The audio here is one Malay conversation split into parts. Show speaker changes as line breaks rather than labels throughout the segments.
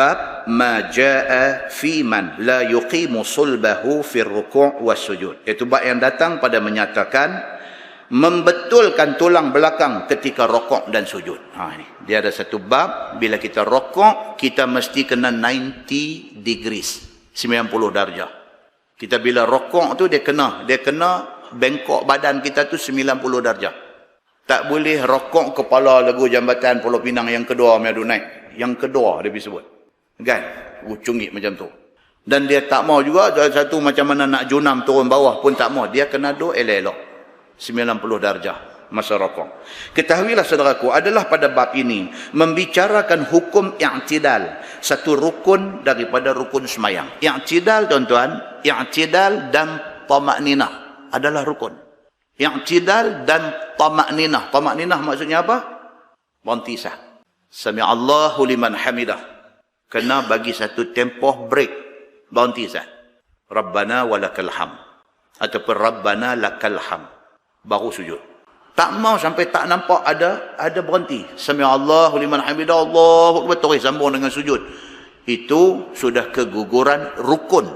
bab ma jaa fi man la yuqimu sulbahu fi ruku' was sujud. Iaitu bab yang datang pada menyatakan membetulkan tulang belakang ketika rokok dan sujud. Ha ini. Dia ada satu bab bila kita rokok kita mesti kena 90 degrees 90 darjah. Kita bila rokok tu dia kena dia kena bengkok badan kita tu 90 darjah. Tak boleh rokok kepala lagu jambatan Pulau Pinang yang kedua madu naik. Yang kedua dia sebut Kan? Ucungit macam tu. Dan dia tak mau juga satu macam mana nak junam turun bawah pun tak mau. Dia kena duduk elok-elok. 90 darjah masa rokok. Ketahuilah saudaraku adalah pada bab ini membicarakan hukum i'tidal, satu rukun daripada rukun semayang. I'tidal tuan-tuan, i'tidal dan tamakninah adalah rukun. I'tidal dan tamakninah. Tamakninah maksudnya apa? Bontisah. Sami Allahu liman hamidah kena bagi satu tempoh break. Bounty sah rabbana walakal ham ataupun rabbana lakal ham baru sujud. Tak mau sampai tak nampak ada ada berhenti. Sami Allahu liman hamidah. Allahu akbar. Terus sambung dengan sujud. Itu sudah keguguran rukun.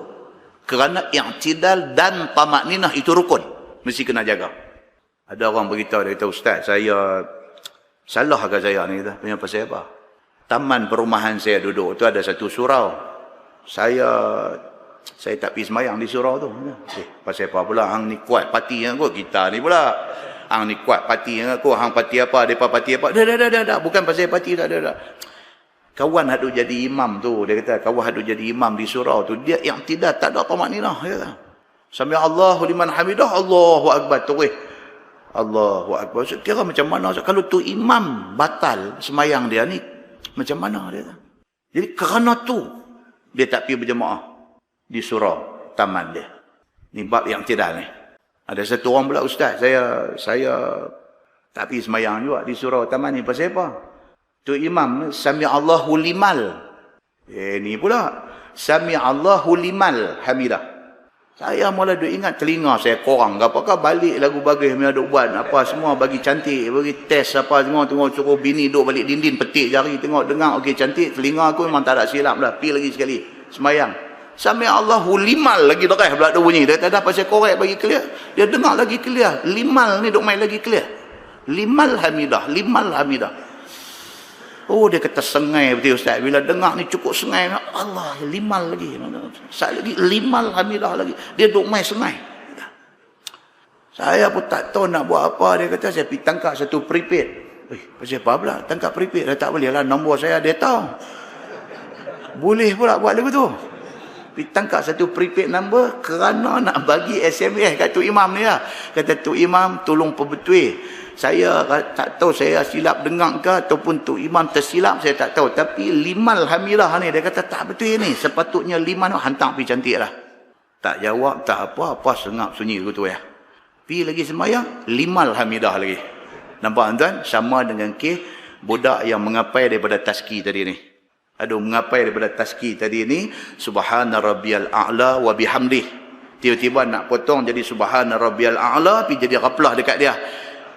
Kerana i'tidal dan tamakninah itu rukun. Mesti kena jaga. Ada orang beritahu dia kata ustaz saya salah agak saya ni kata punya pasal apa taman perumahan saya duduk tu ada satu surau. Saya saya tak pergi semayang di surau tu. Eh, pasal apa pula hang ni kuat parti yang aku kita ni pula. Hang ni kuat parti yang aku, hang parti apa, depa parti apa. Dah dah dah dah, dah. bukan pasal parti tak ada dah. Kawan hadu jadi imam tu, dia kata kawan hadu jadi imam di surau tu, dia yang tidak tak ada tamak ni lah. Dia kata. Sami Allahu liman hamidah, Allahu akbar terus. Allahu akbar. Kira macam mana kalau tu imam batal semayang dia ni macam mana dia? Jadi kerana tu dia tak pergi berjemaah di surau taman dia. Ni bab yang tidak ni. Ada satu orang pula ustaz, saya saya tak pergi semayang juga di surau taman ni pasal apa? Tu imam sami Allahu limal. Eh ni pula sami Allahu limal hamidah. Saya mula duk ingat telinga saya korang. Apakah balik lagu bagus yang duk buat. Apa semua bagi cantik. Bagi test apa semua. Tengok suruh bini duk balik dinding. Petik jari. Tengok dengar. Okey cantik. Telinga aku memang tak ada silap lah. Pi lagi sekali. Semayang. Sampai Allahu limal lagi dekat belak bunyi. Dia tak ada pasal korek bagi clear. Dia dengar lagi clear. Limal ni duk main lagi clear. Limal hamidah. Limal hamidah. Oh dia kata sengai betul ustaz. Bila dengar ni cukup sengai. Allah limal lagi. Saya lagi limal hamidah lagi. Dia duk main sengai. Saya pun tak tahu nak buat apa. Dia kata saya pergi tangkap satu prepaid. Eh, pasal apa pula? Tangkap prepaid. Dia tak boleh lah. Nombor saya dia tahu. Boleh pula buat lagu tu. Pergi tangkap satu prepaid number kerana nak bagi SMS kat tu imam ni lah. Kata tu imam tolong perbetul saya tak tahu saya silap dengar ke ataupun tu imam tersilap saya tak tahu. Tapi limal hamilah ni dia kata tak betul ni. Sepatutnya liman hantar pergi cantik lah. Tak jawab tak apa apa sengap sunyi gitu ya. Pergi lagi semayang limal hamidah lagi. Nampak tuan? Sama dengan ke budak yang mengapai daripada taski tadi ni. Aduh mengapai daripada taski tadi ni subhana rabbiyal a'la wa bihamdih. Tiba-tiba nak potong jadi subhana rabbiyal a'la pergi jadi raplah dekat dia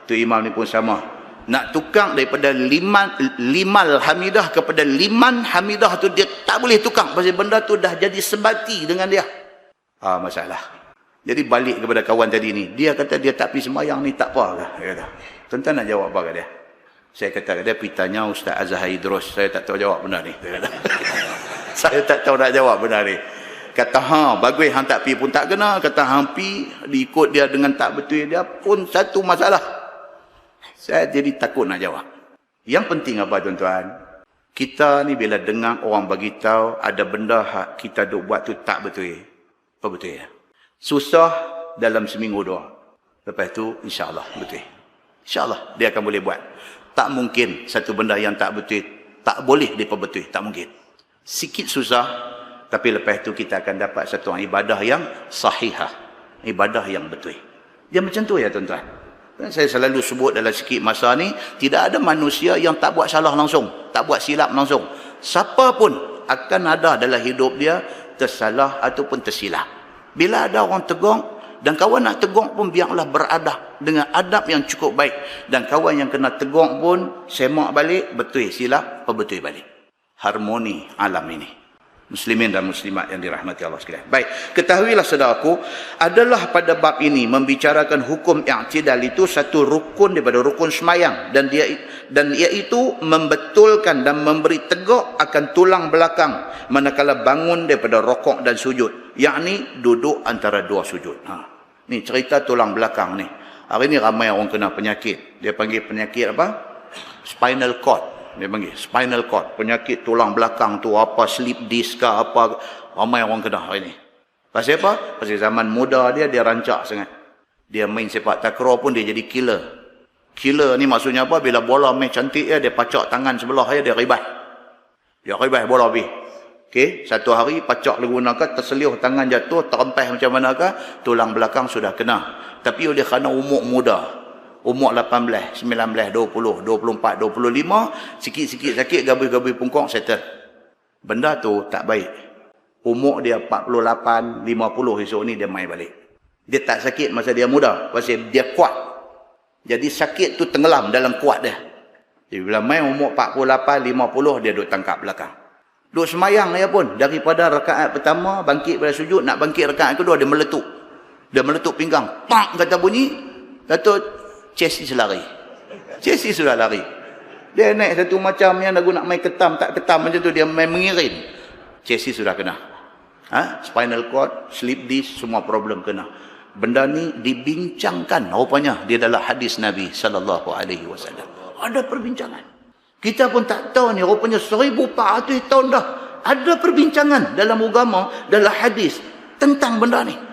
tu imam ni pun sama. Nak tukang daripada liman limal hamidah kepada liman hamidah tu dia tak boleh tukang. Pasal benda tu dah jadi sebati dengan dia. Ah masalah. Jadi balik kepada kawan tadi ni dia kata dia tak pergi sembahyang ni tak apa ke dia kata. Tuan nak jawab apa ke dia saya kata dia pergi tanya Ustaz Azhar Idrus. Saya tak tahu jawab benar ni dia kata. Saya tak tahu nak jawab benar ni. Kata ha bagus hang tak pergi pun tak kena. Kata hang pergi diikut dia dengan tak betul dia pun satu masalah saya jadi takut nak jawab. Yang penting apa tuan-tuan? Kita ni bila dengar orang bagi tahu ada benda hak kita duk buat tu tak betul. Apa betul ya? Susah dalam seminggu dua. Lepas tu insya-Allah betul. Insya-Allah dia akan boleh buat. Tak mungkin satu benda yang tak betul tak boleh betul. tak mungkin. Sikit susah tapi lepas tu kita akan dapat satu ibadah yang sahihah. Ibadah yang betul. Dia macam tu ya tuan-tuan. Saya selalu sebut dalam sikit masa ni, tidak ada manusia yang tak buat salah langsung, tak buat silap langsung. Siapa pun akan ada dalam hidup dia tersalah ataupun tersilap. Bila ada orang tegur dan kawan nak tegur pun biarlah beradab dengan adab yang cukup baik dan kawan yang kena tegur pun semak balik betul silap betul balik. harmoni alam ini. Muslimin dan muslimat yang dirahmati Allah sekalian. Baik, ketahuilah saudaraku, adalah pada bab ini membicarakan hukum i'tidal itu satu rukun daripada rukun semayang dan dia dan iaitu membetulkan dan memberi tegak akan tulang belakang manakala bangun daripada rokok dan sujud. Yakni duduk antara dua sujud. Ha. Ni cerita tulang belakang ni. Hari ni ramai orang kena penyakit. Dia panggil penyakit apa? Spinal cord dia panggil spinal cord penyakit tulang belakang tu apa sleep disc ke apa ramai orang kena hari ni. Pasal apa? Pasal zaman muda dia dia rancak sangat. Dia main sepak takraw pun dia jadi killer. Killer ni maksudnya apa? Bila bola main cantik ya dia pacak tangan sebelah ya dia ribah dia ribah bola habis. Okey, satu hari pacak lagu nak terseliuh tangan jatuh, terempah macam mana ke, tulang belakang sudah kena. Tapi oleh kerana umur muda, umur 18, 19, 20, 24, 25, sikit-sikit sakit, gabi-gabi pungkong, settle. Benda tu tak baik. Umur dia 48, 50 esok ni dia main balik. Dia tak sakit masa dia muda. Pasal dia kuat. Jadi sakit tu tenggelam dalam kuat dia. Jadi bila main umur 48, 50, dia duduk tangkap belakang. Duduk semayang dia pun. Daripada rakaat pertama, bangkit pada sujud, nak bangkit rakaat kedua, dia meletup. Dia meletup pinggang. Pak kata bunyi. Kata Chelsea lari. Chelsea sudah lari. Dia naik satu macam yang lagu nak main ketam, tak ketam macam tu, dia main mengirim. Chelsea sudah kena. Ha? Spinal cord, sleep disc, semua problem kena. Benda ni dibincangkan rupanya di dalam hadis Nabi sallallahu alaihi wasallam. Ada perbincangan. Kita pun tak tahu ni rupanya 1400 tahun dah ada perbincangan dalam agama dalam hadis tentang benda ni.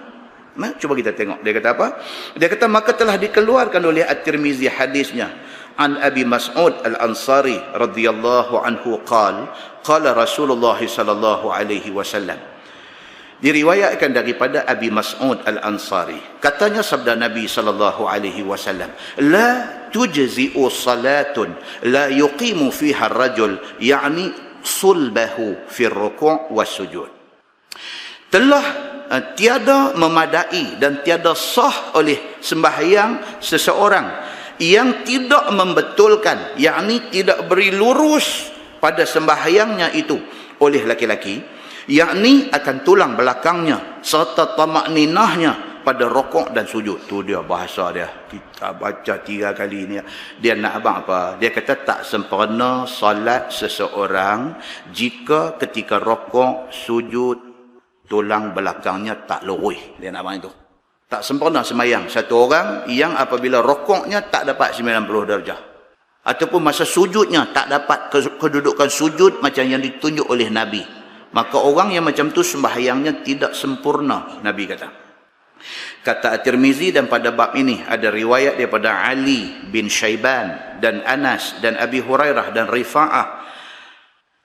Nah, cuba kita tengok. Dia kata apa? Dia kata maka telah dikeluarkan oleh At-Tirmizi hadisnya an Abi Mas'ud Al-Ansari radhiyallahu anhu qal qala Rasulullah sallallahu alaihi wasallam diriwayatkan daripada Abi Mas'ud Al-Ansari katanya sabda Nabi sallallahu alaihi wasallam la tujzi'u salatun la yuqimu fiha ar-rajul yani sulbahu fi ar-ruku' was-sujud telah tiada memadai dan tiada sah oleh sembahyang seseorang yang tidak membetulkan yakni tidak beri lurus pada sembahyangnya itu oleh laki-laki yakni akan tulang belakangnya serta tamak ninahnya pada rokok dan sujud. Tu dia bahasa dia. Kita baca tiga kali ni. Dia nak abang apa? Dia kata tak sempurna salat seseorang jika ketika rokok sujud tulang belakangnya tak lurus dia nak main tu. Tak sempurna semayang. Satu orang yang apabila rokoknya tak dapat 90 darjah. Ataupun masa sujudnya tak dapat kedudukan sujud macam yang ditunjuk oleh Nabi. Maka orang yang macam tu sembahyangnya tidak sempurna Nabi kata. Kata At-Tirmizi dan pada bab ini ada riwayat daripada Ali bin Syaiban dan Anas dan Abi Hurairah dan Rifa'ah.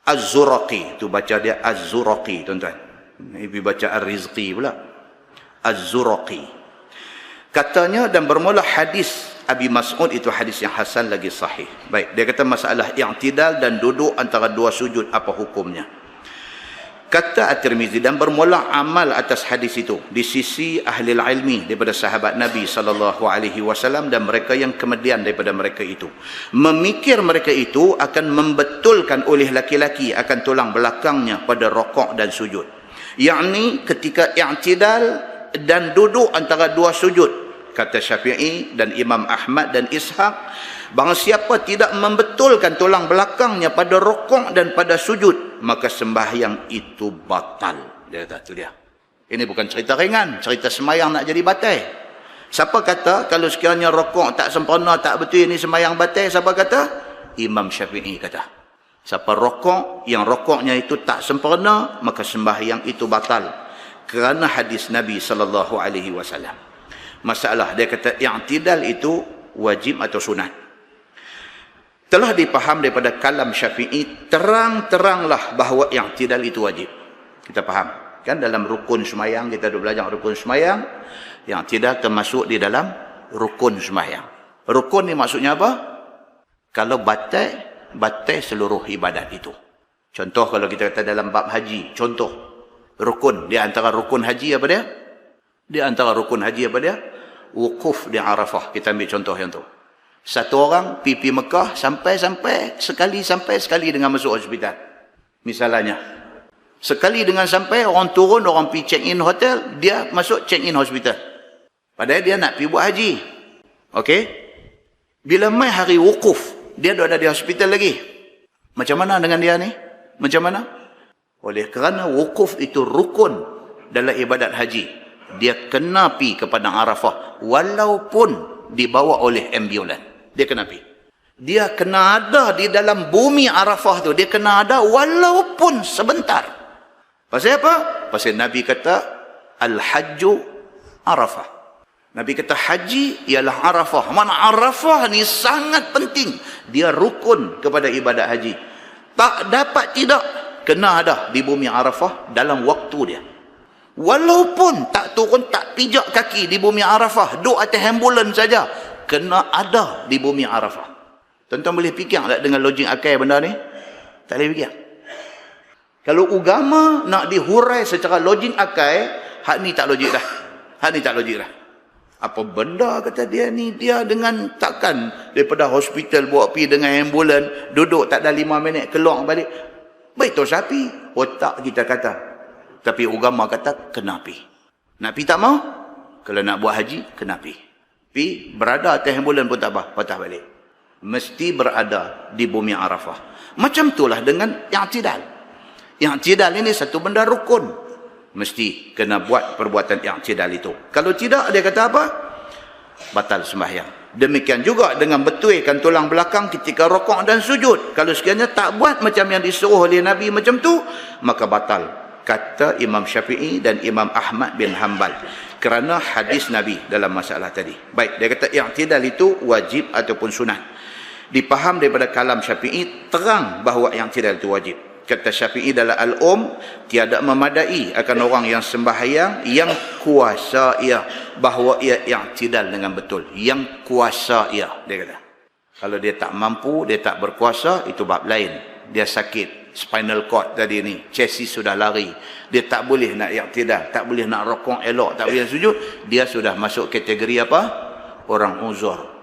Az-Zuraqi. Tu baca dia Az-Zuraqi tuan-tuan Ibu baca Ar-Rizqi pula. Az-Zuraqi. Katanya dan bermula hadis Abi Mas'ud itu hadis yang hasan lagi sahih. Baik, dia kata masalah i'tidal dan duduk antara dua sujud apa hukumnya? Kata At-Tirmizi dan bermula amal atas hadis itu di sisi ahli ilmi daripada sahabat Nabi sallallahu alaihi wasallam dan mereka yang kemudian daripada mereka itu. Memikir mereka itu akan membetulkan oleh laki-laki akan tulang belakangnya pada rokok dan sujud yakni ketika i'tidal dan duduk antara dua sujud kata Syafi'i dan Imam Ahmad dan Ishaq bahawa siapa tidak membetulkan tulang belakangnya pada rokok dan pada sujud maka sembahyang itu batal. Dia kata tu dia. Ini bukan cerita ringan cerita sembahyang nak jadi batal. Siapa kata kalau sekiranya rokok tak sempurna tak betul ini sembahyang batal siapa kata? Imam Syafi'i kata Siapa rokok, yang rokoknya itu tak sempurna, maka sembahyang itu batal. Kerana hadis Nabi sallallahu alaihi wasallam. Masalah dia kata i'tidal itu wajib atau sunat. Telah dipaham daripada kalam Syafi'i terang-teranglah bahawa i'tidal itu wajib. Kita faham. Kan dalam rukun semayang kita dah belajar rukun semayang yang tidak termasuk di dalam rukun semayang. Rukun ni maksudnya apa? Kalau batal batal seluruh ibadat itu. Contoh kalau kita kata dalam bab haji, contoh rukun di antara rukun haji apa dia? Di antara rukun haji apa dia? Wukuf di Arafah. Kita ambil contoh yang tu. Satu orang pipi Mekah sampai-sampai sekali sampai sekali dengan masuk hospital. Misalnya, sekali dengan sampai orang turun, orang pergi check in hotel, dia masuk check in hospital. Padahal dia nak pergi buat haji. Okey? Bila mai hari wukuf, dia dah ada di hospital lagi. Macam mana dengan dia ni? Macam mana? Oleh kerana wukuf itu rukun dalam ibadat haji. Dia kena pi ke Padang Arafah. Walaupun dibawa oleh ambulans. Dia kena pi. Dia kena ada di dalam bumi Arafah tu. Dia kena ada walaupun sebentar. Pasal apa? Pasal Nabi kata, Al-Hajju Arafah. Nabi kata haji ialah Arafah. Mana Arafah ni sangat penting. Dia rukun kepada ibadat haji. Tak dapat tidak kena ada di bumi Arafah dalam waktu dia. Walaupun tak turun, tak pijak kaki di bumi Arafah. Duk atas ambulan saja. Kena ada di bumi Arafah. Tuan-tuan boleh fikir tak dengan logik akal benda ni? Tak boleh fikir. Kalau agama nak dihurai secara logik akal, hak ni tak logik dah. Hak ni tak logik dah. Apa benda kata dia ni dia dengan takkan daripada hospital bawa pi dengan ambulan duduk tak ada lima minit keluar balik. Baik tu sapi otak kita kata. Tapi agama kata kena pi. Nak pi tak mau? Kalau nak buat haji kena pi. Pi berada atas ambulan pun tak apa, patah balik. Mesti berada di bumi Arafah. Macam itulah dengan yang tidak. Yang tidak ini satu benda rukun mesti kena buat perbuatan i'tidal itu. Kalau tidak dia kata apa? Batal sembahyang. Demikian juga dengan betulkan tulang belakang ketika rokok dan sujud. Kalau sekiranya tak buat macam yang disuruh oleh Nabi macam tu, maka batal. Kata Imam Syafi'i dan Imam Ahmad bin Hanbal. Kerana hadis Nabi dalam masalah tadi. Baik, dia kata i'tidal itu wajib ataupun sunat. Dipaham daripada kalam Syafi'i, terang bahawa i'tidal itu wajib kata Syafi'i dalam Al-Um tiada memadai akan orang yang sembahyang yang kuasa ia bahawa ia tidak dengan betul. Yang kuasa ia dia kata. Kalau dia tak mampu dia tak berkuasa itu bab lain. Dia sakit spinal cord tadi ni chassis sudah lari. Dia tak boleh nak tidak tak boleh nak rokok elok tak boleh sujud dia sudah masuk kategori apa? Orang uzur.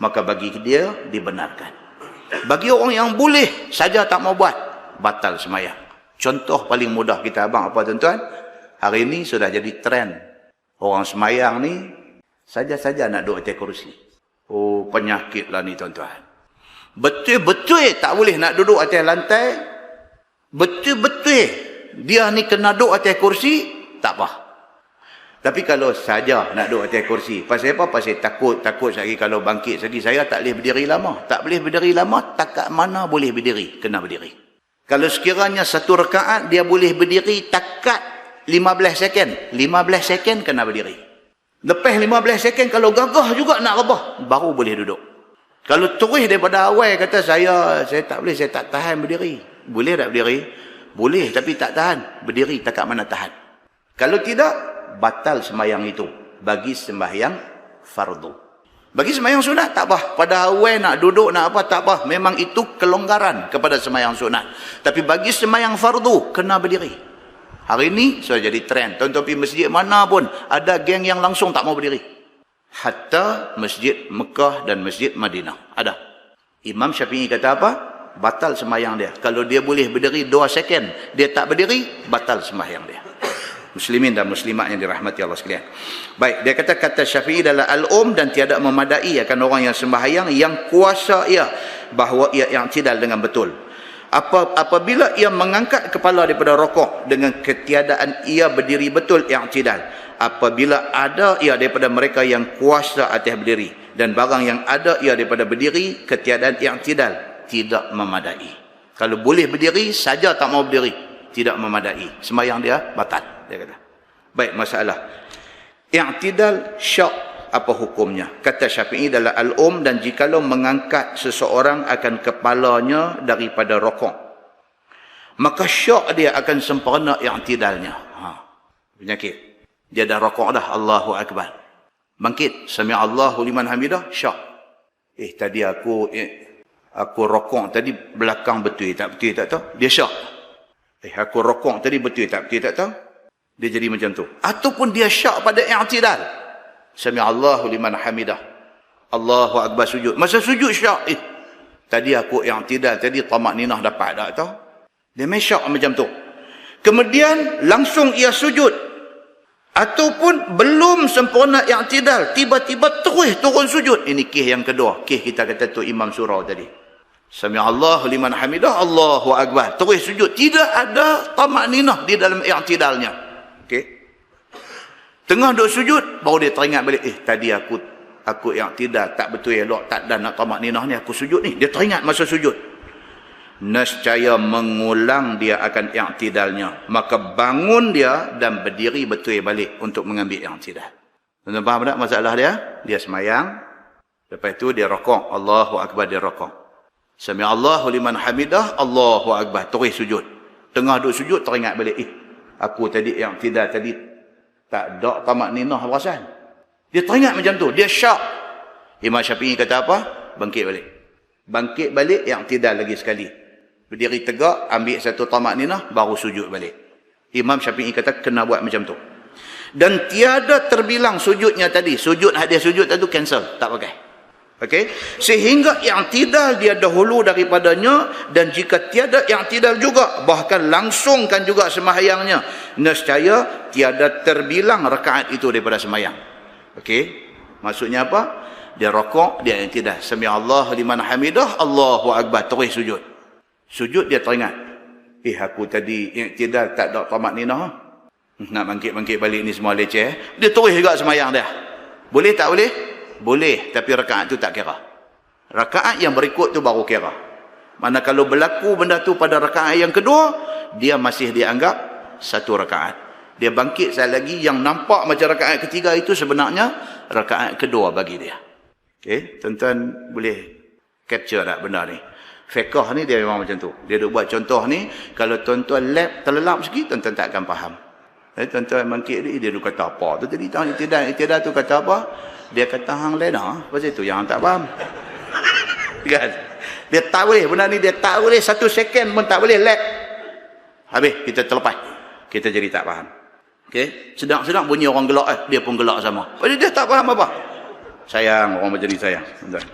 Maka bagi dia dibenarkan. Bagi orang yang boleh saja tak mau buat batal semayang. Contoh paling mudah kita abang apa tuan-tuan? Hari ini sudah jadi trend. Orang semayang ni saja-saja nak duduk atas kursi. Oh penyakit lah ni tuan-tuan. Betul-betul tak boleh nak duduk atas lantai. Betul-betul dia ni kena duduk atas kursi, tak apa. Tapi kalau saja nak duduk atas kursi, pasal apa? Pasal takut, takut lagi kalau bangkit lagi. Saya tak boleh berdiri lama. Tak boleh berdiri lama, takat mana boleh berdiri? Kena berdiri. Kalau sekiranya satu rekaat dia boleh berdiri takat 15 second. 15 second kena berdiri. Lepas 15 second kalau gagah juga nak rebah. Baru boleh duduk. Kalau terus daripada awal kata saya saya tak boleh, saya tak tahan berdiri. Boleh tak berdiri? Boleh tapi tak tahan. Berdiri takat mana tahan. Kalau tidak, batal sembahyang itu. Bagi sembahyang fardu. Bagi semayang sunat tak apa. Pada awal nak duduk nak apa tak apa. Memang itu kelonggaran kepada semayang sunat. Tapi bagi semayang fardu kena berdiri. Hari ini sudah jadi trend. Tuan-tuan pergi masjid mana pun ada geng yang langsung tak mau berdiri. Hatta masjid Mekah dan masjid Madinah. Ada. Imam Syafi'i kata apa? Batal semayang dia. Kalau dia boleh berdiri 2 second, dia tak berdiri, batal semayang dia muslimin dan muslimat yang dirahmati Allah sekalian. Baik, dia kata kata Syafi'i dalam al-um dan tiada memadai akan orang yang sembahyang yang kuasa ia bahawa ia yang tidak dengan betul. Apa apabila ia mengangkat kepala daripada rokok dengan ketiadaan ia berdiri betul yang tidak. Apabila ada ia daripada mereka yang kuasa atas berdiri dan barang yang ada ia daripada berdiri ketiadaan yang tidak tidak memadai. Kalau boleh berdiri saja tak mau berdiri tidak memadai. Sembahyang dia batal dia kata. Baik masalah. I'tidal syak apa hukumnya? Kata Syafi'i dalam Al-Um dan jikalau mengangkat seseorang akan kepalanya daripada rokok. Maka syak dia akan sempurna i'tidalnya. Ha. Penyakit. Dia dah rokok dah. Allahu Akbar. Bangkit. Sami Allahu liman hamidah. Syak. Eh tadi aku eh, aku rokok tadi belakang betul tak betul tak tahu. Dia syak. Eh aku rokok tadi betul tak betul tak tahu. Dia jadi macam tu. Ataupun dia syak pada i'tidal. Sami Allahu liman hamidah. Allahu akbar sujud. Masa sujud syak. Eh, tadi aku i'tidal. Tadi tamak ninah dapat tak tahu? Dia mesyak macam tu. Kemudian langsung ia sujud. Ataupun belum sempurna yang tidal. Tiba-tiba terus turun sujud. Ini kih yang kedua. Kih kita kata tu Imam Surah tadi. Sami Allah liman hamidah Allahu Akbar. Terus sujud. Tidak ada tamak ninah di dalam yang tidalnya. Okey. Tengah duduk sujud. Baru dia teringat balik. Eh tadi aku aku yang tidak tak betul elok. Tak dan nak tamak ninah ni. Aku sujud ni. Dia teringat masa sujud nescaya mengulang dia akan i'tidalnya maka bangun dia dan berdiri betul balik untuk mengambil i'tidal tuan faham tak masalah dia dia semayang lepas itu dia rokok Allahu akbar dia rokok sami Allahu liman hamidah Allahu akbar terus sujud tengah duduk sujud teringat balik eh aku tadi i'tidal tadi tak dak tamak ninah perasan dia teringat macam tu dia syak Imam Syafi'i kata apa bangkit balik bangkit balik yang tidak lagi sekali Berdiri tegak, ambil satu tamak ninah, baru sujud balik. Imam Syafi'i kata, kena buat macam tu. Dan tiada terbilang sujudnya tadi. Sujud, dia sujud tadi, cancel. Tak pakai. Okay? Sehingga tidak dia dahulu daripadanya, dan jika tiada tidak juga, bahkan langsungkan juga semahyangnya, nescaya tiada terbilang rakaat itu daripada semayang. Okay? Maksudnya apa? Dia rokok, dia yang tidak. Semi Allah liman hamidah, Allahu Akbar. Terus sujud. Sujud dia teringat. Eh aku tadi tidak tak ada tamat ni noh. Nak bangkit-bangkit balik ni semua leceh. Dia terus juga semayang dia. Boleh tak boleh? Boleh. Tapi rakaat tu tak kira. Rakaat yang berikut tu baru kira. Mana kalau berlaku benda tu pada rakaat yang kedua, dia masih dianggap satu rakaat. Dia bangkit sekali lagi yang nampak macam rakaat ketiga itu sebenarnya rakaat kedua bagi dia. Okay, tuan-tuan boleh capture tak benda ni? Fiqah ni dia memang macam tu. Dia duk buat contoh ni, kalau tuan-tuan lab terlelap sikit, tuan-tuan tak akan faham. Eh, tuan-tuan mangkit ni, dia duk kata apa? Tu tadi tahun itidak, itidak tu kata apa? Dia kata hang lena, pasal tu yang tak faham. kan? Dia tak boleh, benda ni dia tak boleh, satu second pun tak boleh lab. Habis, kita terlepas. Kita jadi tak faham. Okay? Sedang-sedang bunyi orang gelak, eh, dia pun gelak sama. Pasal dia tak faham apa? sayang orang ni sayang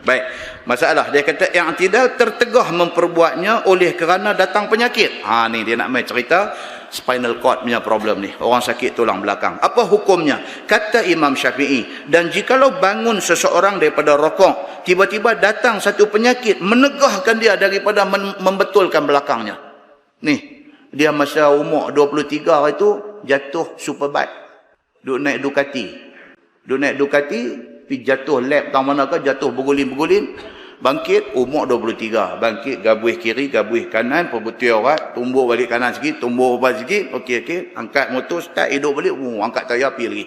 baik masalah dia kata yang tidak tertegah memperbuatnya oleh kerana datang penyakit ha ni dia nak main cerita spinal cord punya problem ni. Orang sakit tulang belakang. Apa hukumnya? Kata Imam Syafi'i dan jikalau bangun seseorang daripada rokok tiba-tiba datang satu penyakit menegahkan dia daripada membetulkan belakangnya. Ni dia masa umur 23 itu jatuh superbike. Duk naik Ducati. Duk naik Ducati Pi jatuh lap tang mana ke jatuh bergulin-bergulin bangkit umur 23 bangkit gabuih kiri gabuih kanan perbetul orang tumbuh balik kanan sikit tumbuh balik sikit. Okey okey. Angkat motor start hidup balik uh, angkat tayar pi lagi.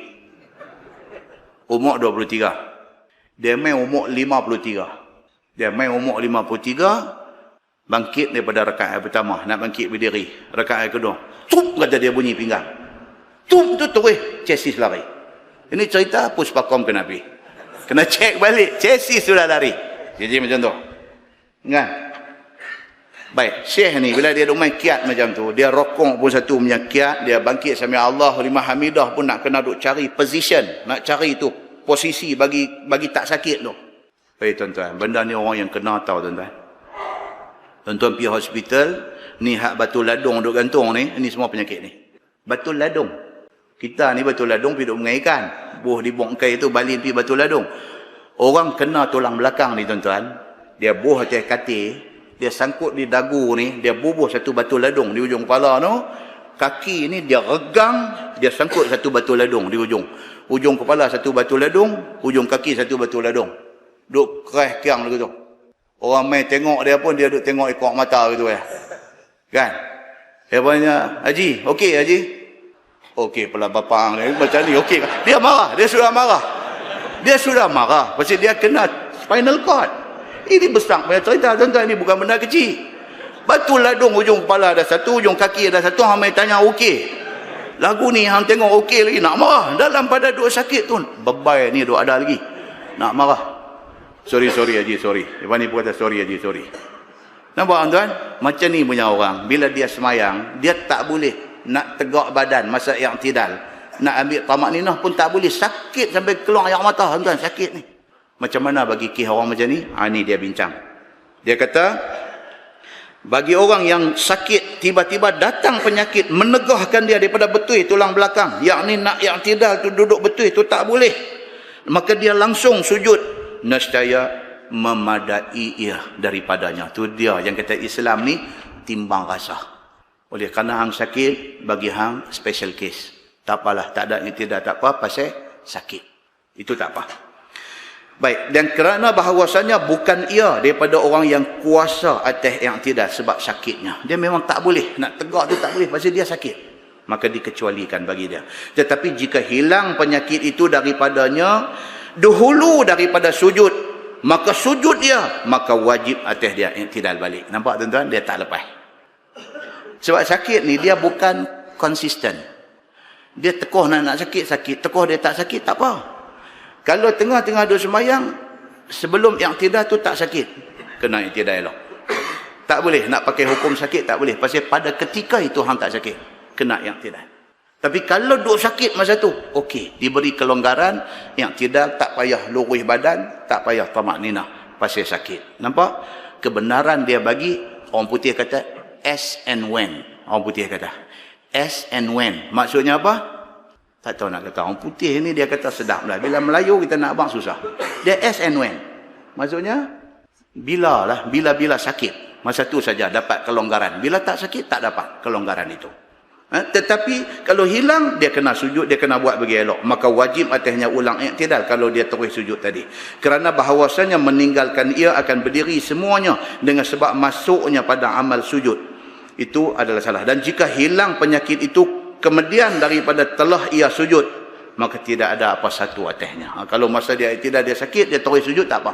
Umur 23 dia main umur 53 dia main umur 53 bangkit daripada rakaat pertama. Nak bangkit berdiri rakaat kedua. Tup kata dia bunyi pinggang. Tup tu terus chassis lari. Ini cerita puspakom ke Nabi Kena cek balik. Chassis sudah lari. Jadi macam tu. Kan? Baik. Syekh ni bila dia main kiat macam tu. Dia rokok pun satu punya kiat. Dia bangkit sambil Allah lima hamidah pun nak kena duk cari position. Nak cari tu. Posisi bagi bagi tak sakit tu. Baik tuan-tuan. Benda ni orang yang kena tahu tuan-tuan. Tuan-tuan pergi hospital. Ni hak batu ladung duk gantung ni. Ini semua penyakit ni. Batu ladung. Kita ni batu ladung pergi duk mengairkan buah di bongkai itu balin pi batu ladung. Orang kena tulang belakang ni tuan-tuan. Dia buah atas katil. Dia sangkut di dagu ni. Dia bubuh satu batu ladung di ujung kepala tu. Kaki ni dia regang. Dia sangkut satu batu ladung di ujung. Ujung kepala satu batu ladung. Ujung kaki satu batu ladung. Duk kerah kiang gitu. Orang main tengok dia pun dia duk tengok ekor mata gitu ya. Kan? Dia punya, Haji, okey Haji. Okey pula bapa ni macam ni okey. Dia marah, dia sudah marah. Dia sudah marah pasal dia kena spinal cord. Ini besar punya cerita tuan-tuan ini bukan benda kecil. Batu ladung ujung kepala ada satu, ujung kaki ada satu, hang mai tanya okey. Lagu ni hang tengok okey lagi nak marah. Dalam pada dua sakit tu bebai ni duk ada lagi. Nak marah. Sorry sorry Haji sorry. Iban ni kata sorry Haji sorry. Nampak tuan? Macam ni punya orang bila dia semayang, dia tak boleh nak tegak badan masa yang tidal nak ambil tamak ninah pun tak boleh sakit sampai keluar air mata tuan sakit ni macam mana bagi kih orang macam ni ha, ni dia bincang dia kata Bagi orang yang sakit, tiba-tiba datang penyakit, menegahkan dia daripada betul tulang belakang. Yang ni nak yang tidak tu duduk betul itu tak boleh. Maka dia langsung sujud. Nescaya memadai ia daripadanya. Tu dia yang kata Islam ni timbang rasa. Oleh kerana hang sakit, bagi hang special case. Tak apalah, tak ada yang tidak, tak apa, pasal sakit. Itu tak apa. Baik, dan kerana bahawasanya bukan ia daripada orang yang kuasa atas yang tidak sebab sakitnya. Dia memang tak boleh, nak tegak tu tak boleh pasal dia sakit. Maka dikecualikan bagi dia. Tetapi jika hilang penyakit itu daripadanya, dahulu daripada sujud, maka sujud dia, maka wajib atas dia yang tidak balik. Nampak tuan-tuan? Dia tak lepas. Sebab sakit ni dia bukan konsisten. Dia tekoh nak, nak sakit, sakit. Tekoh dia tak sakit, tak apa. Kalau tengah-tengah duduk semayang, sebelum yang tidak tu tak sakit. Kena yang tidak elok. Tak boleh nak pakai hukum sakit, tak boleh. Pasal pada ketika itu hang tak sakit. Kena yang tidak. Tapi kalau duduk sakit masa tu, okey. Diberi kelonggaran, yang tidak tak payah luruh badan, tak payah tamak nina. Pasal sakit. Nampak? Kebenaran dia bagi, orang putih kata, as and when. Orang putih kata. As and when. Maksudnya apa? Tak tahu nak kata orang putih ni dia kata sedap lah. Bila Melayu kita nak abang susah. Dia S and when. Maksudnya, bila lah, bila-bila sakit. Masa tu saja dapat kelonggaran. Bila tak sakit, tak dapat kelonggaran itu. Ha? Tetapi kalau hilang, dia kena sujud, dia kena buat bagi elok. Maka wajib atasnya ulang iktidal kalau dia terus sujud tadi. Kerana bahawasanya meninggalkan ia akan berdiri semuanya dengan sebab masuknya pada amal sujud. Itu adalah salah. Dan jika hilang penyakit itu kemudian daripada telah ia sujud maka tidak ada apa satu atasnya ha, kalau masa dia tidak dia sakit dia terus sujud tak apa.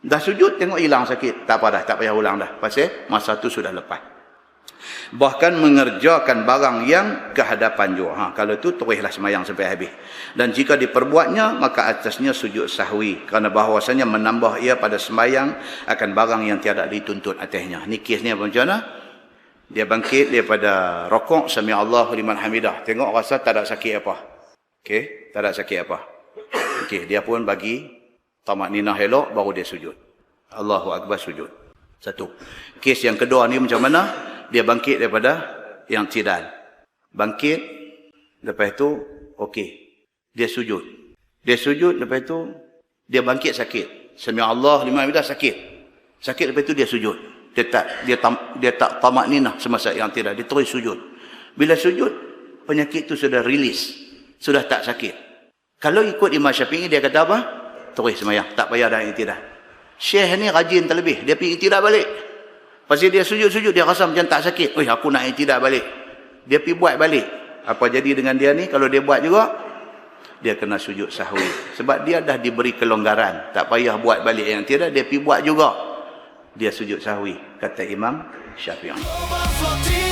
Dah sujud tengok hilang sakit. Tak apa dah tak payah ulang dah. Pasal masa tu sudah lepas. Bahkan mengerjakan barang yang kehadapan juga. Ha, kalau tu teruslah semayang sampai habis. Dan jika diperbuatnya maka atasnya sujud sahwi. Kerana bahawasanya menambah ia pada semayang akan barang yang tiada dituntut atasnya ni kes apa macam mana dia bangkit daripada rokok sami Allah liman hamidah. Tengok rasa tak ada sakit apa. Okey, tak ada sakit apa. Okey, dia pun bagi tamak ninah elok baru dia sujud. Allahu akbar sujud. Satu. Kes yang kedua ni macam mana? Dia bangkit daripada yang tidal. Bangkit lepas itu okey. Dia sujud. Dia sujud lepas itu dia bangkit sakit. Sami Allah liman hamidah sakit. Sakit lepas itu dia sujud dia tak dia tam, dia tak tamak ninah semasa yang tidak. Dia terus sujud. Bila sujud penyakit itu sudah rilis sudah tak sakit. Kalau ikut Imam Syafi'i dia kata apa? Terus semayang. Tak payah dah tidak syekh ni rajin terlebih. Dia pergi tidak balik. Pasal dia sujud-sujud dia rasa macam tak sakit. Oi aku nak tidak balik. Dia pergi buat balik. Apa jadi dengan dia ni? Kalau dia buat juga dia kena sujud sahwi. Sebab dia dah diberi kelonggaran. Tak payah buat balik yang tidak dia pergi buat juga dia sujud sahwi kata Imam Syafi'i